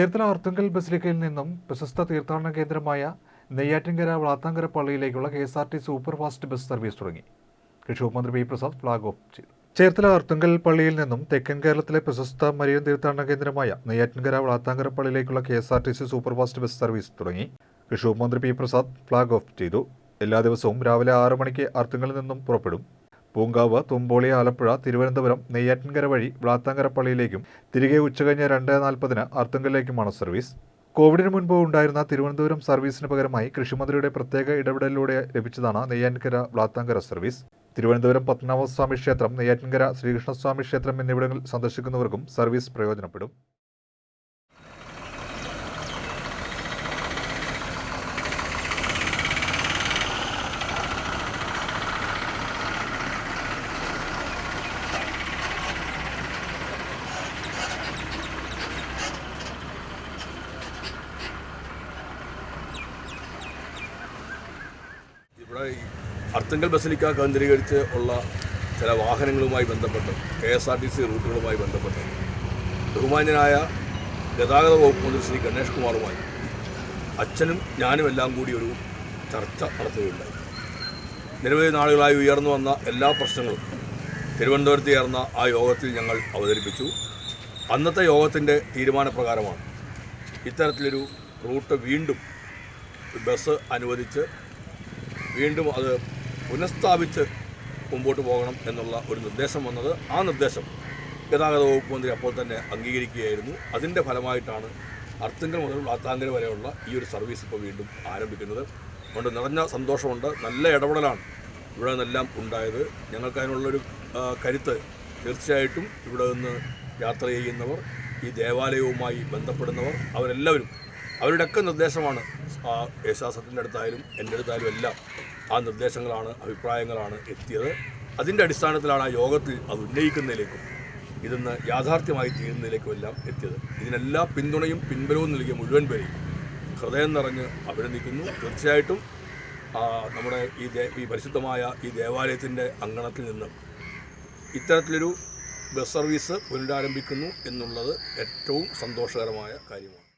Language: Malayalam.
ചേർത്തല അർത്തുങ്കൽ ബസിലിക്കയിൽ നിന്നും പ്രശസ്ത തീർത്ഥാടന കേന്ദ്രമായ Neyyattinkara Valathankara പള്ളിയിലേക്കുള്ള K S R T super fast bus service തുടങ്ങി. കൃഷി മന്ത്രി പി പ്രസാദ് ഫ്ളാഗ് ഓഫ് ചെയ്തു. ചേർത്തല അർത്തുങ്കൽ പള്ളിയിൽ നിന്നും തെക്കൻ കേരളത്തിലെ പ്രശസ്ത മരിയൻ തീർത്ഥാടന കേന്ദ്രമായ Neyyattinkara Valathankara പള്ളിയിലേക്കുള്ള K S R T C super fast bus service തുടങ്ങി. കൃഷി മന്ത്രി പി പ്രസാദ് ഫ്ളാഗ് ഓഫ് ചെയ്തു. എല്ലാ ദിവസവും രാവിലെ ആറ് മണിക്ക് അർത്തുങ്കലിൽ നിന്നും പുറപ്പെടും. പൂങ്കാവ് തുമ്പോളി ആലപ്പുഴ തിരുവനന്തപുരം നെയ്യാറ്റിൻകര വഴി വ്ളാത്താങ്കര പള്ളിയിലേക്കും തിരികെ ഉച്ചകഴിഞ്ഞ് രണ്ട് നാൽപ്പതിന് അർത്തുങ്കലിലേക്കുമാണ് സർവീസ്. കോവിഡിന് മുൻപ് ഉണ്ടായിരുന്ന തിരുവനന്തപുരം സർവീസിന് പകരമായി കൃഷിമന്ത്രിയുടെ പ്രത്യേക ഇടപെടലിലൂടെ ലഭിച്ചതാണ് നെയ്യാറ്റിൻകര വ്ളാത്താങ്കര സർവീസ്. തിരുവനന്തപുരം പത്മനാഭസ്വാമി ക്ഷേത്രം നെയ്യാറ്റിൻകര ശ്രീകൃഷ്ണസ്വാമി ക്ഷേത്രം എന്നിവിടങ്ങൾ സന്ദർശിക്കുന്നവർക്കും സർവീസ് പ്രയോജനപ്പെടും. അർത്തുങ്കൽ ബസലിക്ക കേന്ദ്രീകരിച്ച് ഉള്ള ചില വാഹനങ്ങളുമായി ബന്ധപ്പെട്ട് K S R T C റൂട്ടുകളുമായി ബന്ധപ്പെട്ട് ബഹുമാന്യനായ ഗതാഗത വകുപ്പ് മന്ത്രി ശ്രീ ഗണേഷ് കുമാറുമായി അച്ഛനും ഞാനും എല്ലാം കൂടി ഒരു ചർച്ച നടത്തുകയുണ്ടായി. നിരവധി നാളുകളായി ഉയർന്നു വന്ന എല്ലാ പ്രശ്നങ്ങളും തിരുവനന്തപുരത്ത് ചേർന്ന ആ യോഗത്തിൽ ഞങ്ങൾ അവതരിപ്പിച്ചു. അന്നത്തെ യോഗത്തിന്റെ തീരുമാനപ്രകാരമാണ് ഇത്തരത്തിലൊരു റൂട്ട് വീണ്ടും ബസ് അനുവദിച്ച് വീണ്ടും അത് പുനഃസ്ഥാപിച്ച് മുമ്പോട്ട് പോകണം എന്നുള്ള ഒരു നിർദ്ദേശം വന്നത് ആ നിർദ്ദേശം ഗതാഗത വകുപ്പ് മന്ത്രി അപ്പോൾ തന്നെ അംഗീകരിക്കുകയായിരുന്നു. അതിന്റെ ഫലമായിട്ടാണ് അർത്തുങ്കൽ മുതൽ വ്ളാത്താങ്കര വരെയുള്ള ഈ ഒരു സർവീസ് ഇപ്പോൾ വീണ്ടും ആരംഭിക്കുന്നത്. അതുകൊണ്ട് നിറഞ്ഞ സന്തോഷമുണ്ട്. നല്ല ഇടപെടലാണ് ഇവിടെ നിന്നെല്ലാം ഉണ്ടായത്. ഞങ്ങൾക്ക് അതിനുള്ളൊരു ആ, കരുത്ത് തീർച്ചയായിട്ടും ഇവിടെ നിന്ന് യാത്ര ചെയ്യുന്നവർ ഈ ദേവാലയവുമായി ബന്ധപ്പെടുന്നവർ അവരെല്ലാവരും അവരുടെയൊക്കെ നിർദ്ദേശമാണ് ആ യേശാസത്തിന്റെ അടുത്തായാലും എന്റെ അടുത്തായാലും എല്ലാം ആ നിർദ്ദേശങ്ങളാണ് അഭിപ്രായങ്ങളാണ് എത്തിയത്. അതിന്റെ അടിസ്ഥാനത്തിലാണ് ആ യോഗത്തിൽ അത് ഉന്നയിക്കുന്നതിലേക്കും ഇതെന്ന് യാഥാർത്ഥ്യമായി തീരുന്നതിലേക്കും എല്ലാം എത്തിയത്. ഇതിനെല്ലാ പിന്തുണയും പിൻബലവും നൽകിയ മുഴുവൻ പേരെയും ഹൃദയം നിറഞ്ഞ് അഭിനന്ദിക്കുന്നു. തീർച്ചയായിട്ടും നമ്മുടെ ഈ ഈ പരിശുദ്ധമായ ഈ ദേവാലയത്തിന്റെ അങ്കണത്തിൽ നിന്ന് ഇത്തരത്തിലൊരു ബസ് സർവീസ് പുനരാരംഭിക്കുന്നു എന്നുള്ളത് ഏറ്റവും സന്തോഷകരമായ കാര്യമാണ്.